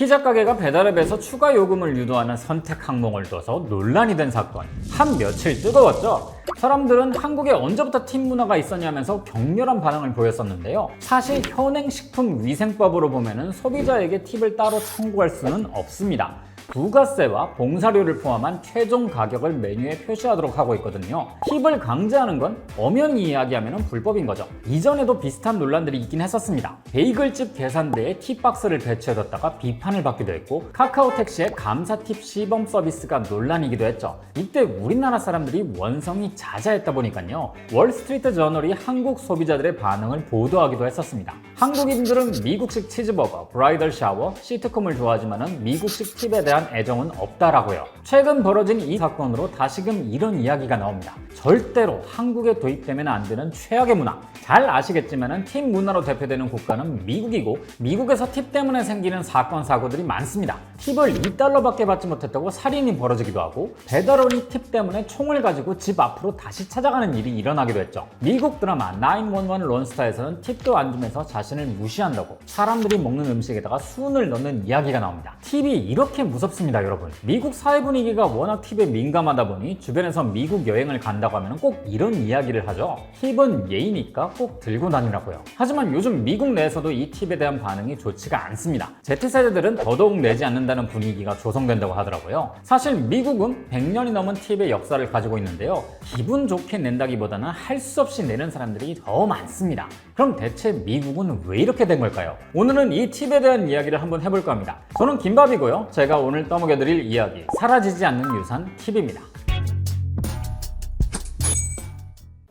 피자 가게가 배달앱에서 추가 요금을 유도하는 선택 항목을 둬서 논란이 된 사건. 한 며칠 뜨거웠죠. 사람들은 한국에 언제부터 팁 문화가 있었냐면서 격렬한 반응을 보였었는데요. 사실 현행 식품 위생법으로 보면은 소비자에게 팁을 따로 청구할 수는 없습니다. 부가세와 봉사료를 포함한 최종 가격을 메뉴에 표시하도록 하고 있거든요. 팁을 강제하는 건 엄연히 이야기하면 불법인 거죠. 이전에도 비슷한 논란들이 있긴 했었습니다. 베이글집 계산대에 팁박스를 배치해뒀다가 비판을 받기도 했고 카카오 택시의 감사 팁 시범 서비스가 논란이기도 했죠. 이때 우리나라 사람들이 원성이 자자했다 보니까요. 월스트리트 저널이 한국 소비자들의 반응을 보도하기도 했었습니다. 한국인들은 미국식 치즈버거, 브라이덜 샤워, 시트콤을 좋아하지만 미국식 팁에 대한 애정은 없다라고요. 최근 벌어진 이 사건으로 다시금 이런 이야기가 나옵니다. 절대로 한국에 도입되면 안 되는 최악의 문화. 잘 아시겠지만 팁 문화로 대표되는 국가는 미국이고 미국에서 팁 때문에 생기는 사건 사고들이 많습니다. 팁을 2달러밖에 받지 못했다고 살인이 벌어지기도 하고 배달원이 팁 때문에 총을 가지고 집 앞으로 다시 찾아가는 일이 일어나기도 했죠. 미국 드라마 911 론스타에서는 팁도 안 주면서 자신을 무시한다고 사람들이 먹는 음식에다가 순을 넣는 이야기가 나옵니다. 팁이 이렇게 무섭 습니다, 여러분. 미국 사회 분위기가 워낙 팁에 민감하다 보니 주변에서 미국 여행을 간다고 하면 꼭 이런 이야기를 하죠. 팁은 예의니까 꼭 들고 다니라고요. 하지만 요즘 미국 내에서도 이 팁에 대한 반응이 좋지가 않습니다. Z세대들은 더더욱 내지 않는다는 분위기가 조성된다고 하더라고요. 사실 미국은 100년이 넘은 팁의 역사를 가지고 있는데요. 기분 좋게 낸다기보다는 할 수 없이 내는 사람들이 더 많습니다. 그럼 대체 미국은 왜 이렇게 된 걸까요? 오늘은 이 팁에 대한 이야기를 한번 해볼까 합니다. 저는 김밥이고요. 제가 오늘 떠먹여드릴 이야기, 사라지지 않는 유산 팁입니다.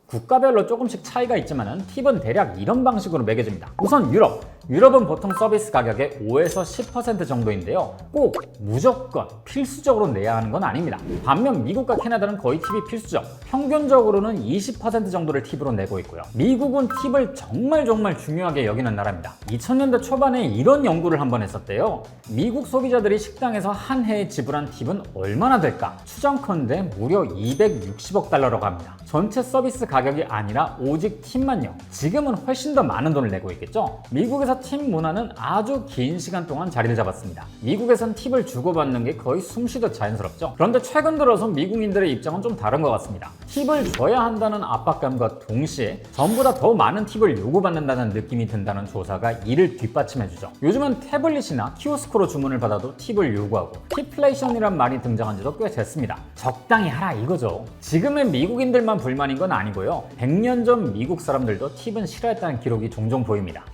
국가별로 조금씩 차이가 있지만 팁은 대략 이런 방식으로 매겨집니다. 우선 유럽. 유럽은 보통 서비스 가격의 5에서 10% 정도인데요. 꼭 무조건 필수적으로 내야 하는 건 아닙니다. 반면 미국과 캐나다는 거의 팁이 필수적. 평균적으로는 20% 정도를 팁으로 내고 있고요. 미국은 팁을 정말 정말 중요하게 여기는 나라입니다. 2000년대 초반에 이런 연구를 한번 했었대요. 미국 소비자들이 식당에서 한 해에 지불한 팁은 얼마나 될까? 추정컨대 무려 260억 달러라고 합니다. 전체 서비스 가격이 아니라 오직 팁만요. 지금은 훨씬 더 많은 돈을 내고 있겠죠? 미국에서 팁 문화는 아주 긴 시간 동안 자리를 잡았습니다. 미국에선 팁을 주고받는 게 거의 숨쉬듯 자연스럽죠? 그런데 최근 들어서 미국인들의 입장은 좀 다른 것 같습니다. 팁을 줘야 한다는 압박감과 동시에 전보다 더 많은 팁을 요구받는다는 느낌이 든다는 조사가 이를 뒷받침해주죠. 요즘은 태블릿이나 키오스크로 주문을 받아도 팁을 요구하고 팁플레이션이란 말이 등장한 지도 꽤 됐습니다. 적당히 하라 이거죠. 지금의 미국인들만 불만인 건 아니고요. 100년 전 미국 사람들도 팁은 싫어했다는 기록이 종종 보입니다.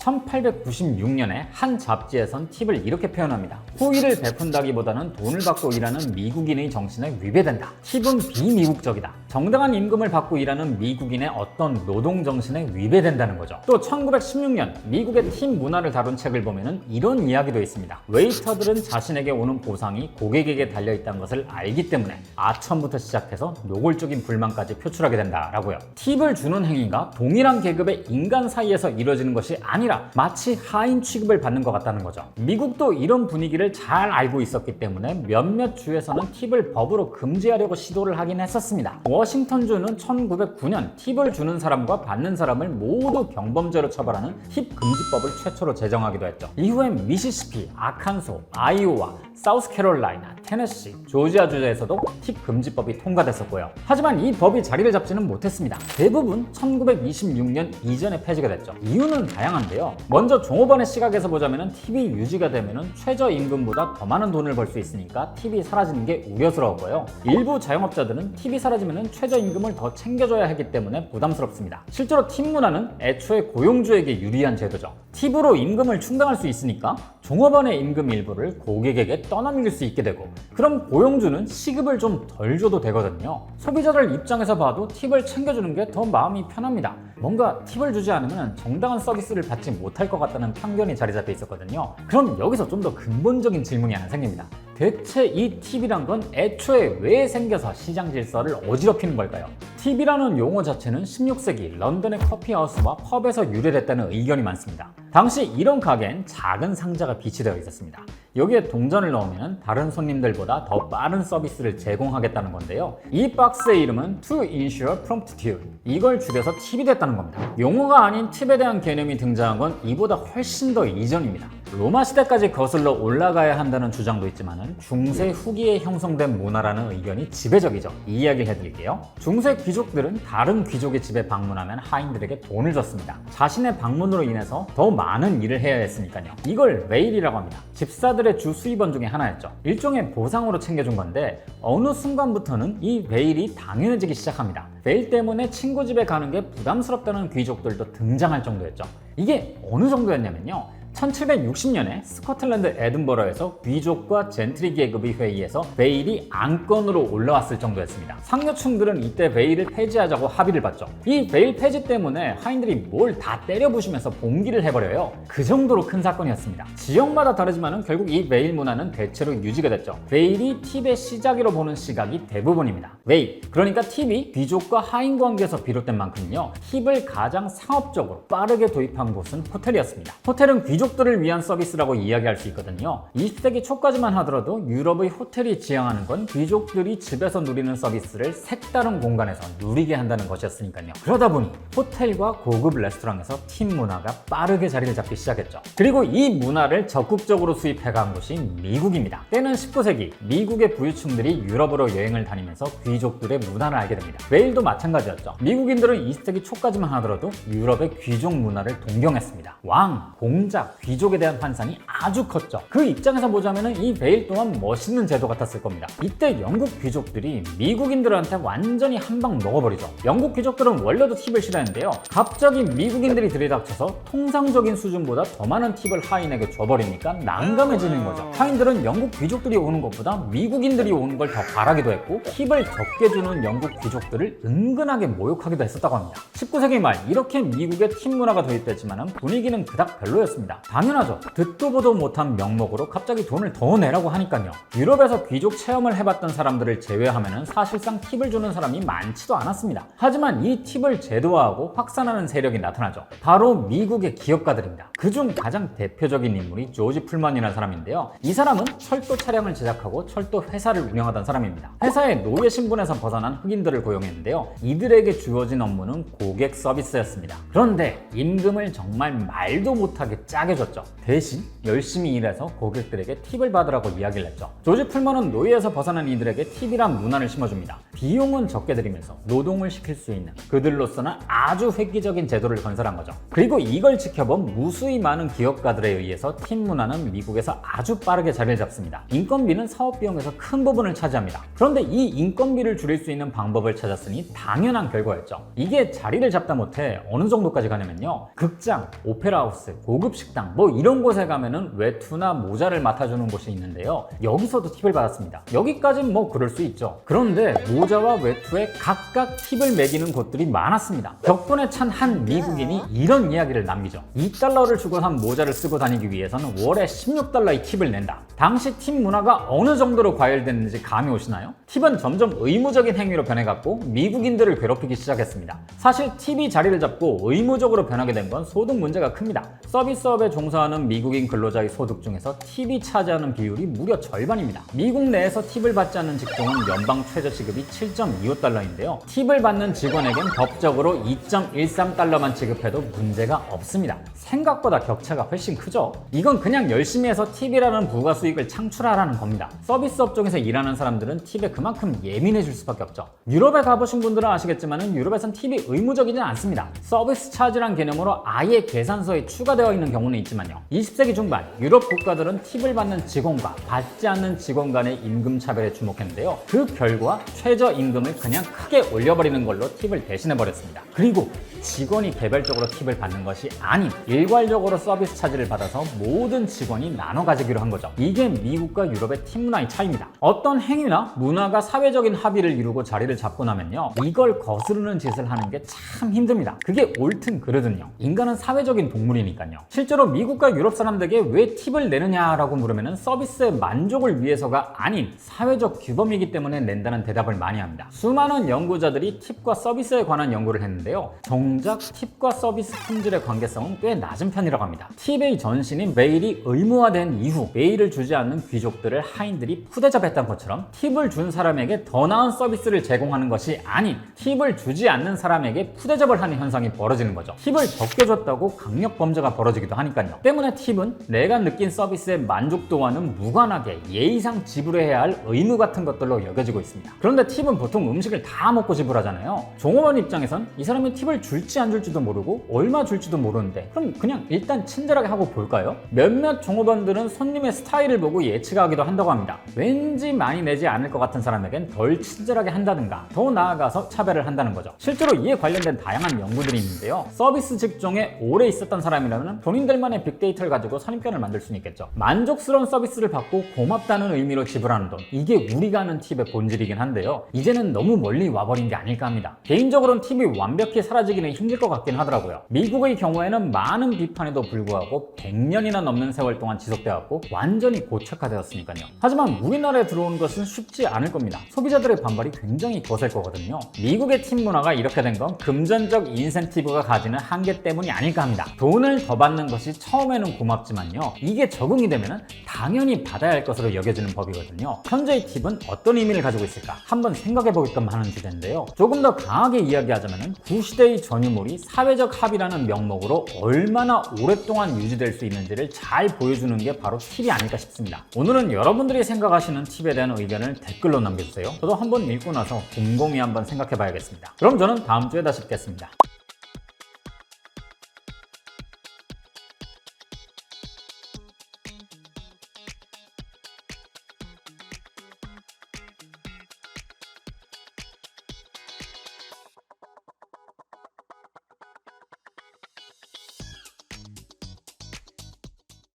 1896년에 한 잡지에선 팁을 이렇게 표현합니다. 호의를 베푼다기보다는 돈을 받고 일하는 미국인의 정신에 위배된다. 팁은 비미국적이다. 정당한 임금을 받고 일하는 미국인의 어떤 노동 정신에 위배된다는 거죠. 또 1916년 미국의 팁 문화를 다룬 책을 보면은 이런 이야기도 있습니다. 웨이터들은 자신에게 오는 보상이 고객에게 달려 있다는 것을 알기 때문에 아첨부터 시작해서 노골적인 불만까지 표출하게 된다라고요. 팁을 주는 행위가 동일한 계급의 인간 사이에서 이루어지는 것이 아니라 마치 하인 취급을 받는 것 같다는 거죠. 미국도 이런 분위기를 잘 알고 있었기 때문에 몇몇 주에서는 팁을 법으로 금지하려고 시도를 하긴 했었습니다. 워싱턴주는 1909년 팁을 주는 사람과 받는 사람을 모두 경범죄로 처벌하는 팁 금지법을 최초로 제정하기도 했죠. 이후엔 미시시피, 아칸소, 아이오와, 사우스캐롤라이나, 테네시, 조지아 주에서도 팁 금지법이 통과됐었고요. 하지만 이 법이 자리를 잡지는 못했습니다. 대부분 1926년 이전에 폐지가 됐죠. 이유는 다양한데요. 먼저 종업원의 시각에서 보자면 팁이 유지가 되면 최저임금보다 더 많은 돈을 벌 수 있으니까 팁이 사라지는 게 우려스러웠고요. 일부 자영업자들은 팁이 사라지면 최저임금을 더 챙겨줘야 하기 때문에 부담스럽습니다. 실제로 팁 문화는 애초에 고용주에게 유리한 제도죠. 팁으로 임금을 충당할 수 있으니까 종업원의 임금 일부를 고객에게 떠넘길 수 있게 되고 그럼 고용주는 시급을 좀 덜 줘도 되거든요. 소비자들 입장에서 봐도 팁을 챙겨주는 게 더 마음이 편합니다. 뭔가 팁을 주지 않으면 정당한 서비스를 받지 못할 것 같다는 편견이 자리 잡혀 있었거든요. 그럼 여기서 좀 더 근본적인 질문이 하나 생깁니다. 대체 이 팁이란 건 애초에 왜 생겨서 시장 질서를 어지럽히는 걸까요? 팁이라는 용어 자체는 16세기 런던의 커피하우스와 펍에서 유래됐다는 의견이 많습니다. 당시 이런 가게엔 작은 상자가 비치되어 있었습니다. 여기에 동전을 넣으면 다른 손님들보다 더 빠른 서비스를 제공하겠다는 건데요. 이 박스의 이름은 To Ensure Promptitude. 이걸 줄여서 팁이 됐다는 겁니다. 용어가 아닌 팁에 대한 개념이 등장한 건 이보다 훨씬 더 이전입니다. 로마 시대까지 거슬러 올라가야 한다는 주장도 있지만 중세 후기에 형성된 문화라는 의견이 지배적이죠. 이 이야기를 해드릴게요. 중세 귀족들은 다른 귀족의 집에 방문하면 하인들에게 돈을 줬습니다. 자신의 방문으로 인해서 더 많은 일을 해야 했으니까요. 이걸 웨일이라고 합니다. 집사들의 주 수입원 중에 하나였죠. 일종의 보상으로 챙겨준 건데 어느 순간부터는 이 웨일이 당연해지기 시작합니다. 웨일 때문에 친구 집에 가는 게 부담스럽다는 귀족들도 등장할 정도였죠. 이게 어느 정도였냐면요. 1760년에 스코틀랜드 에든버러에서 귀족과 젠트리 계급의 회의에서 베일이 안건으로 올라왔을 정도였습니다. 상류층들은 이때 베일을 폐지하자고 합의를 봤죠. 이 베일 폐지 때문에 하인들이 뭘 다 때려부시면서 봉기를 해버려요. 그 정도로 큰 사건이었습니다. 지역마다 다르지만 결국 이 베일 문화는 대체로 유지가 됐죠. 베일이 팁의 시작이로 보는 시각이 대부분입니다. 웨일, 그러니까 팁이 귀족과 하인 관계에서 비롯된 만큼요. 팁을 가장 상업적으로 빠르게 도입한 곳은 호텔이었습니다. 호텔은 귀족 들을 위한 서비스라고 이야기할 수 있거든요. 20세기 초까지만 하더라도 유럽의 호텔이 지향하는 건 귀족들이 집에서 누리는 서비스를 색다른 공간에서 누리게 한다는 것이었으니까요. 그러다 보니 호텔과 고급 레스토랑에서 팁 문화가 빠르게 자리를 잡기 시작했죠. 그리고 이 문화를 적극적으로 수입해간 곳이 미국입니다. 때는 19세기 미국의 부유층들이 유럽으로 여행을 다니면서 귀족들의 문화를 알게 됩니다. 웨일도 마찬가지였죠. 미국인들은 20세기 초까지만 하더라도 유럽의 귀족 문화를 동경했습니다. 왕, 공작, 귀족에 대한 환상이 아주 컸죠. 그 입장에서 보자면 이 베일 또한 멋있는 제도 같았을 겁니다. 이때 영국 귀족들이 미국인들한테 완전히 한 방 먹어버리죠. 영국 귀족들은 원래도 팁을 싫어했는데요. 갑자기 미국인들이 들이닥쳐서 통상적인 수준보다 더 많은 팁을 하인에게 줘버리니까 난감해지는 거죠. 하인들은 영국 귀족들이 오는 것보다 미국인들이 오는 걸 더 바라기도 했고 팁을 적게 주는 영국 귀족들을 은근하게 모욕하기도 했었다고 합니다. 19세기 말 이렇게 미국의 팁 문화가 도입됐지만 분위기는 그닥 별로였습니다. 당연하죠. 듣도 보도 못한 명목으로 갑자기 돈을 더 내라고 하니까요. 유럽에서 귀족 체험을 해봤던 사람들을 제외하면 사실상 팁을 주는 사람이 많지도 않았습니다. 하지만 이 팁을 제도화하고 확산하는 세력이 나타나죠. 바로 미국의 기업가들입니다. 그중 가장 대표적인 인물이 조지 풀만이라는 사람인데요. 이 사람은 철도 차량을 제작하고 철도 회사를 운영하던 사람입니다. 회사의 노예 신분에서 벗어난 흑인들을 고용했는데요. 이들에게 주어진 업무는 고객 서비스였습니다. 그런데 임금을 정말 말도 못하게 짜게 줬죠. 대신 열심히 일해서 고객들에게 팁을 받으라고 이야기를 했죠. 조지 풀먼은 노예에서 벗어난 이들에게 팁이란 문화를 심어줍니다. 비용은 적게 들이면서 노동을 시킬 수 있는 그들로서는 아주 획기적인 제도를 건설한 거죠. 그리고 이걸 지켜본 무수히 많은 기업가들에 의해서 팁 문화는 미국에서 아주 빠르게 자리를 잡습니다. 인건비는 사업 비용에서 큰 부분을 차지합니다. 그런데 이 인건비를 줄일 수 있는 방법을 찾았으니 당연한 결과였죠. 이게 자리를 잡다 못해 어느 정도까지 가냐면요. 극장, 오페라 하우스, 고급 식당 뭐 이런 곳에 가면은 외투나 모자를 맡아주는 곳이 있는데요. 여기서도 팁을 받았습니다. 여기까지는 뭐 그럴 수 있죠. 그런데 모자와 외투에 각각 팁을 매기는 곳들이 많았습니다. 덕분에 찬 한 미국인이 이런 이야기를 남기죠. 2달러를 주고 산 모자를 쓰고 다니기 위해서는 월에 16달러의 팁을 낸다. 당시 팁 문화가 어느 정도로 과열됐는지 감이 오시나요? 팁은 점점 의무적인 행위로 변해갔고 미국인들을 괴롭히기 시작했습니다. 사실 팁이 자리를 잡고 의무적으로 변하게 된 건 소득 문제가 큽니다. 서비스업에 종사하는 미국인 근로자의 소득 중에서 팁이 차지하는 비율이 무려 절반입니다. 미국 내에서 팁을 받지 않는 직종은 연방 최저 시급이 7.25달러인데요. 팁을 받는 직원에겐 법적으로 2.13달러만 지급해도 문제가 없습니다. 생각보다 격차가 훨씬 크죠? 이건 그냥 열심히 해서 팁이라는 부가 수익을 창출하라는 겁니다. 서비스 업종에서 일하는 사람들은 팁에 그만큼 예민해질 수밖에 없죠. 유럽에 가보신 분들은 아시겠지만 유럽에선 팁이 의무적이진 않습니다. 서비스 차지란 개념으로 아예 계산서에 추가되어 있는 경우는 있지만요. 20세기 중반 유럽 국가들은 팁을 받는 직원과 받지 않는 직원 간의 임금 차별에 주목했는데요. 그 결과 최저 임금을 그냥 크게 올려버리는 걸로 팁을 대신해 버렸습니다. 그리고 직원이 개별적으로 팁을 받는 것이 아닌 일괄적으로 서비스 차지를 받아서 모든 직원이 나눠 가지기로 한 거죠. 이게 미국과 유럽의 팁 문화의 차이입니다. 어떤 행위나 문화가 사회적인 합의를 이루고 자리를 잡고 나면요. 이걸 거스르는 짓을 하는 게 참 힘듭니다. 그게 옳든 그르든요. 인간은 사회적인 동물이니까요. 실제로 미국과 유럽 사람들에게 왜 팁을 내느냐라고 물으면 서비스의 만족을 위해서가 아닌 사회적 규범이기 때문에 낸다는 대답을 많이 합니다. 수많은 연구자들이 팁과 서비스에 관한 연구를 했는데요. 정작 팁과 서비스 품질의 관계성은 꽤 낮은 편이라고 합니다. 팁의 전신인 메일이 의무화된 이후 메일을 주지 않는 귀족들을 하인들이 푸대접했던 것처럼 팁을 준 사람에게 더 나은 서비스를 제공하는 것이 아닌 팁을 주지 않는 사람에게 푸대접을 하는 현상이 벌어지는 거죠. 팁을 적게 줬다고 강력 범죄가 벌어지기도 하니까 요. 때문에 팁은 내가 느낀 서비스의 만족도와는 무관하게 예의상 지불해야 할 의무 같은 것들로 여겨지고 있습니다. 그런데 팁은 보통 음식을 다 먹고 지불하잖아요. 종업원 입장에선 이 사람이 팁을 줄지 안 줄지도 모르고 얼마 줄지도 모르는데 그럼 그냥 일단 친절하게 하고 볼까요? 몇몇 종업원들은 손님의 스타일을 보고 예측하기도 한다고 합니다. 왠지 많이 내지 않을 것 같은 사람에겐 덜 친절하게 한다든가 더 나아가서 차별을 한다는 거죠. 실제로 이에 관련된 다양한 연구들이 있는데요. 서비스 직종에 오래 있었던 사람이라면 본인들만 의 빅데이터를 가지고 선입견을 만들 수는 있겠죠. 만족스러운 서비스를 받고 고맙다는 의미로 지불하는 돈. 이게 우리가 아는 팁의 본질이긴 한데요. 이제는 너무 멀리 와버린 게 아닐까 합니다. 개인적으로는 팁이 완벽히 사라지기는 힘들 것 같긴 하더라고요. 미국의 경우에는 많은 비판에도 불구하고 100년이나 넘는 세월 동안 지속되었고 완전히 고착화되었으니까요. 하지만 우리나라에 들어오는 것은 쉽지 않을 겁니다. 소비자들의 반발이 굉장히 거셀 거거든요. 미국의 팁 문화가 이렇게 된 건 금전적 인센티브가 가지는 한계 때문이 아닐까 합니다. 돈을 더 받는 것이 처음에는 고맙지만요. 이게 적응이 되면 당연히 받아야 할 것으로 여겨지는 법이거든요. 현재의 팁은 어떤 의미를 가지고 있을까? 한번 생각해 보게끔 하는 주제인데요. 조금 더 강하게 이야기하자면 구시대의 전유물이 사회적 합의라는 명목으로 얼마나 오랫동안 유지될 수 있는지를 잘 보여주는 게 바로 팁이 아닐까 싶습니다. 오늘은 여러분들이 생각하시는 팁에 대한 의견을 댓글로 남겨주세요. 저도 한번 읽고 나서 곰곰이 한번 생각해 봐야겠습니다. 그럼 저는 다음 주에 다시 뵙겠습니다.